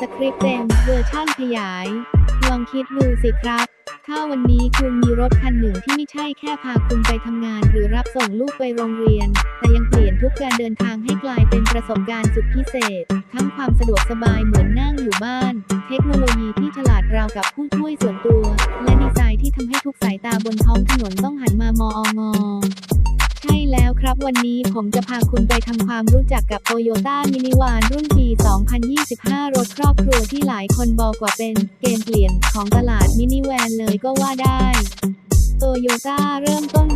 สคริปต์เต็มเวอร์ชั่นขยาย ลองคิดดูสิครับ ถ้าวันนี้คุณมีรถคันหนึ่งที่ไม่ใช่แค่พาคุณไปทำงาน หรือรับส่งลูกไปโรงเรียน แต่ยังเปลี่ยนทุกการเดินทางให้กลายเป็นประสบการณ์สุดพิเศษ ทั้งความสะดวกสบายเหมือนนั่งอยู่บ้าน เทคโนโลยีที่ฉลาดราวกับผู้ช่วยส่วนตัว และดีไซน์ที่ทำให้ทุกสายตาบนท้องถนนต้องหันมามองงใช่แล้ว ครับ วันนี้ผมจะพาคุณไปทำความรู้จักกับ Toyota Minivan รุ่นปี 2025 รถครอบครัวที่หลายคนบอกว่าเป็นเกมเปลี่ยนของตลาดมินิแวนเลยก็ว่าได้โตโยต้าเริ่มต้น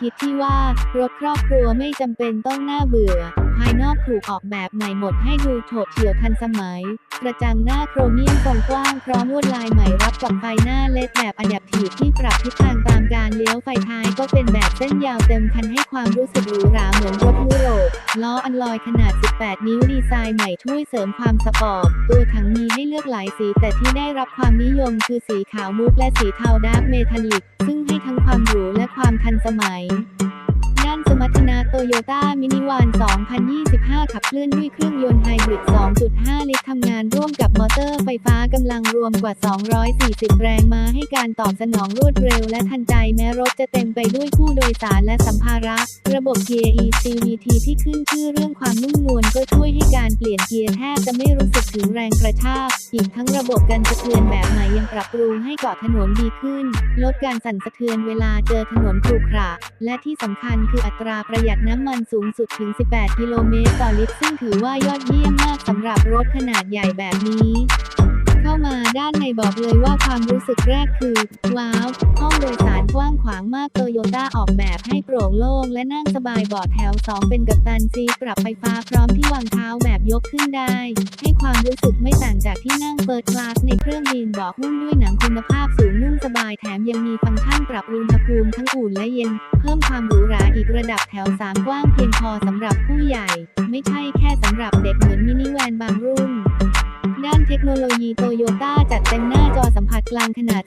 คิดที่ว่ารถครอบครัวไม่จำเป็นต้องน่าเบื่อ ภายนอกถูกออกแบบใหม่หมดให้ดูโฉบเฉี่ยวทันสมัย กระจังหน้าโครเมียมทรงกว้างพร้อมลวดลายใหม่รับกับไฟหน้าเลดแบบอะแดปทีที่ปรับทิศทางตามการเลี้ยวไฟท้ายก็เป็นแบบเส้นยาวเต็มคันให้ความรู้สึกหรูหราเหมือนรถยุโรปล้ออันลอยขนาด 18 นิ้วดีไซน์ใหม่ช่วยเสริมความสปอร์ตตัวถังมีให้เลือกหลายสีแต่ที่ได้รับความนิยมคือสีขาวมุกและสีเทาดาร์กเมทัลลิกซึ่ง ความหรูและความทันสมัยานสมรรถนะโตโยต้ามินิวาน 2025 ขับเคลื่อนด้วยเครื่องยนต์ไฮบริด 2.5 ลิตรทำงานร่วมกับมอเตอร์ไฟฟ้ากำลังรวมกว่า 240 แรงม้าให้การตอบสนองรวดเร็วและทันใจแม้รถจะเต็มไปด้วยผู้โดยสารและสัมภาระ ระบบเกียร์ ECVT ที่ขึ้นชื่อเรื่องความนุ่มนวลก็ช่วยให้การเปลี่ยนเกียร์แทบจะไม่รู้สึกถึงแรงกระชาก อีกทั้งระบบกันสะเทือนแบบใหม่ยังปรับปรุงให้เกาะถนนดีขึ้น ลดการสั่นสะเทือนเวลาเจอถนนขรุขระและที่สำคัญคืออัตราประหยัดน้ำมันสูงสุดถึง 18 กิโลเมตรต่อลิตร ซึ่งถือว่ายอดเยี่ยมมากสำหรับรถขนาดใหญ่แบบนี้ เข้ามาด้านในบอกเลยว่าความรู้สึกแรกคือ ว้าว ห้องโดยสารางขวางมากโตโยต้าออกแบบให้โปร่งโล่งและนั่งสบายบาะแถว 2 เป็นกัปตันซีปรับไฟฟ้าพร้อมที่วางเท้าแบบยกขึ้นได้ ให้ความรู้สึกไม่ต่างจากที่นั่งเฟิร์สคลาสในเครื่องบินเบาะหุ้มด้วยหนังคุณภาพสูงนุ่มสบายแถมยังมีฟังก์ชันปรับอุณหภูมิทั้งอุ่นและเย็น เพิ่มความหรูหราอีกระดับแถว 3 กว้างเพียงพอสำหรับผู้ใหญ่ ไม่ใช่แค่สำหรับเด็กเหมือนมินิแวนบางรุ่น ทคโนโลยีโตโยต้าจัดเต็มหน้าจอสัมผัสกลางขนาด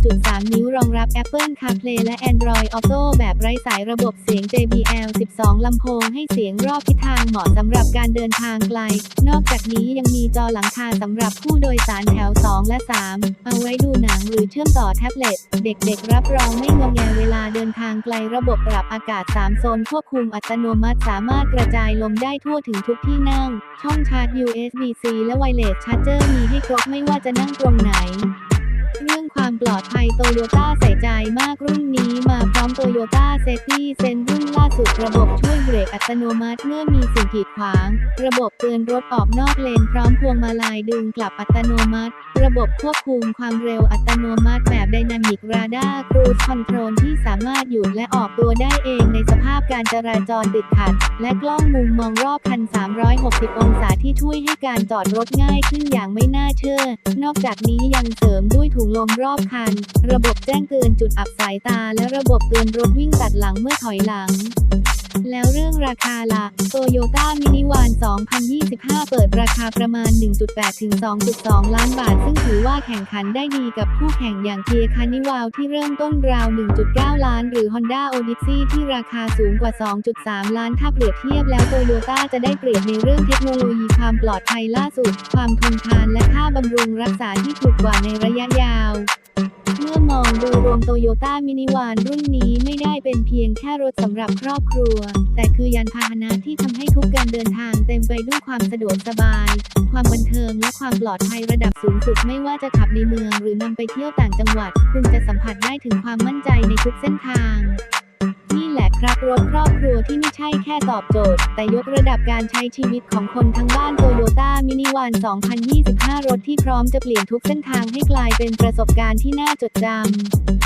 12.3 นิ้วรองรับ Apple CarPlay และ Android Auto แบบไร้สายระบบเสียง JBL 12 ลำโพงให้เสียงรอบทิศทางเหมาะสำหรับการเดินทางไกล นอกจากนี้ยังมีจอหลังคาสำหรับผู้โดยสารแถว 2 และ 3 เอาไว้ดูหนังหรือเชื่อมต่อแท็บเล็ต เด็กๆ รับรองไม่งอแงเวลาเดินทางไกลระบบปรับอากาศ 3 โซนควบคุมอัตโนมัติสามารถกระจายลมได้ทั่วถึงทุกที่นั่ง ช่องชาร์จ USB-C และไวเลสชาร์จเจอร์มีให้ครบไม่ว่าจะนั่งตรงไหน ความปลอดภัยโตโยต้าใส่ใจมากรุ่นนี้มาพร้อมโตโยต้าเซฟตี้เซนรุ่นล่าสุดระบบช่วยเบรกอัตโนมัติเมื่อมีสิ่งกีดขวาง ระบบเตือนรถออกนอกเลนพร้อมพวงมาลัยดึงกลับอัตโนมัติ ระบบควบคุมความเร็วอัตโนมัติแบบไดนามิกราดาร์ครู e คอนโทรลที่สามารถหยุดและออกตัวได้เองในสภาพการจราจรติดขัด และกล้องมุมมองรอบคัน 360 องศาที่ช่วยให้การจอดรถง่ายขึ้นอย่างไม่น่าเชื่อ นอกจากนี้ยังเสริมด้วยถุงลมรอบคัน ระบบแจ้งเตือนจุดอับสายตา และระบบเตือนรถวิ่งตัดหลังเมื่อถอยหลัง แล้วเรื่องราคาล่ะโตโยต้ามินิวาน 2025 เปิดราคาประมาณ 1.8 ถึง 2.2 ล้านบาท ซึ่งถือว่าแข่งขันได้ดีกับคู่แข่งอย่างเกียร์คานิวาวที่เริ่มต้นราว 1.9 ล้าน หรือ Honda Odyssey ที่ราคาสูงกว่า 2.3 ล้าน ถ้าเปรียบเทียบแล้วโตโยต้าจะได้เปรียบในเรื่องเทคโนโลยีความปลอดภัยล่าสุด ความทนทานและค่าบำรุงรักษาที่ถูกกว่าในระยะยาว เมื่อมองโดยรวมโตโยต้ามินิวานรุ่นนี้ไม่ได้เป็นเพียงแค่รถสำหรับครอบครัว แต่คือยานพาหนะที่ทำให้ทุกการเดินทางเต็มไปด้วยความสะดวกสบาย ความบันเทิงและความปลอดภัยระดับสูงสุดไม่ว่าจะขับในเมืองหรือนำไปเที่ยวต่างจังหวัด คุณจะสัมผัสได้ถึงความมั่นใจในทุกเส้นทาง นี่แหละครับรถครอบครัวที่ไม่ใช่แค่ตอบโจทย์ แต่ยกระดับการใช้ชีวิตของคนทั้งบ้านโตโยต้ามินิวาน2025 รถที่พร้อมจะเปลี่ยนทุกเส้นทางให้กลายเป็นประสบการณ์ที่น่าจดจำ